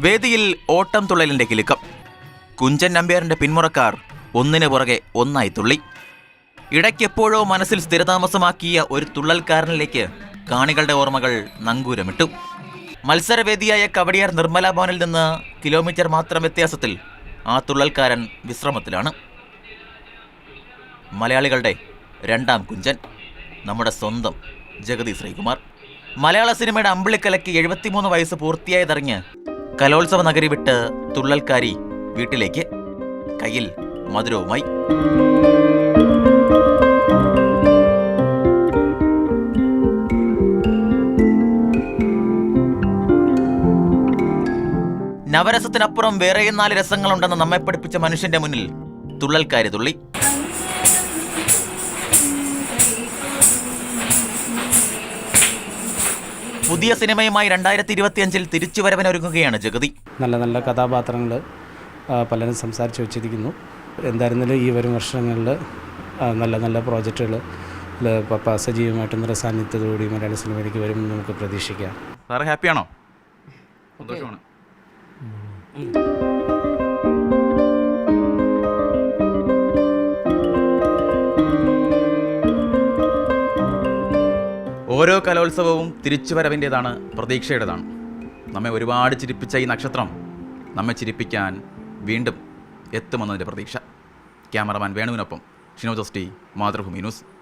വേദിയിൽ ഓട്ടം തുള്ളലിന്റെ കിലുക്കം. കുഞ്ചൻ നമ്പ്യാറിന്റെ പിന്മുറക്കാർ ഒന്നിനു പുറകെ ഒന്നായി തുള്ളി. ഇടയ്ക്കെപ്പോഴോ മനസ്സിൽ സ്ഥിരതാമസമാക്കിയ ഒരു തുള്ളൽക്കാരനിലേക്ക് കാണികളുടെ ഓർമ്മകൾ നങ്കൂരമിട്ടു. മത്സരവേദിയായ കവടിയാർ നിർമ്മല ഭവനിൽ നിന്ന് കിലോമീറ്റർ മാത്രം വ്യത്യാസത്തിൽ ആ തുള്ളൽക്കാരൻ വിശ്രമത്തിലാണ്. മലയാളികളുടെ രണ്ടാം കുഞ്ചൻ നമ്മുടെ സ്വന്തം ജഗതി ശ്രീകുമാർ. മലയാള സിനിമയുടെ അമ്പിളിക്കലയ്ക്ക് എഴുപത്തിമൂന്ന് വയസ്സ് പൂർത്തിയായതറിഞ്ഞ് കലോത്സവ നഗരി വിട്ട് തുള്ളൽക്കാരി വീട്ടിലേക്ക് കയ്യിൽ മധുരവുമായി. നവരസത്തിനപ്പുറം വേറെയും നാല് രസങ്ങളുണ്ടെന്ന് നമ്മെ പഠിപ്പിച്ച മനുഷ്യന്റെ മുന്നിൽ തുള്ളൽക്കാരി തുള്ളി. പുതിയ സിനിമയുമായി രണ്ടായിരത്തി ഇരുപത്തിയഞ്ചിൽ തിരിച്ചുവരവിനൊരുങ്ങുകയാണ് ജഗതി. നല്ല നല്ല കഥാപാത്രങ്ങൾ പലരും സംസാരിച്ച് വെച്ചിരിക്കുന്നു. എന്തായിരുന്നാലും ഈ വരും വർഷങ്ങളിൽ നല്ല നല്ല പ്രോജക്റ്റുകൾ പപ്പ സജീവമായിട്ട് നിറ സാന്നിധ്യത്തോടുകൂടി മലയാള സിനിമയിലേക്ക് വരുമെന്ന് നമുക്ക് പ്രതീക്ഷിക്കാം. സാറ് ഹാപ്പിയാണോ? സന്തോഷമാണ്. ഓരോ കലോത്സവവും തിരിച്ചുവരവിന്റെതാണ് പ്രതീക്ഷയുടേതാണ്. നമ്മെ ഒരുപാട് ചിരിപ്പിച്ച ഈ നക്ഷത്രം നമ്മെ ചിരിപ്പിക്കാൻ വീണ്ടും എത്തുമെന്നതിന്റെ പ്രതീക്ഷ. ക്യാമറമാൻ വേണുവിനൊപ്പം ഷിനോ ജോസ്റ്റി മാതൃഭൂമി ന്യൂസ്.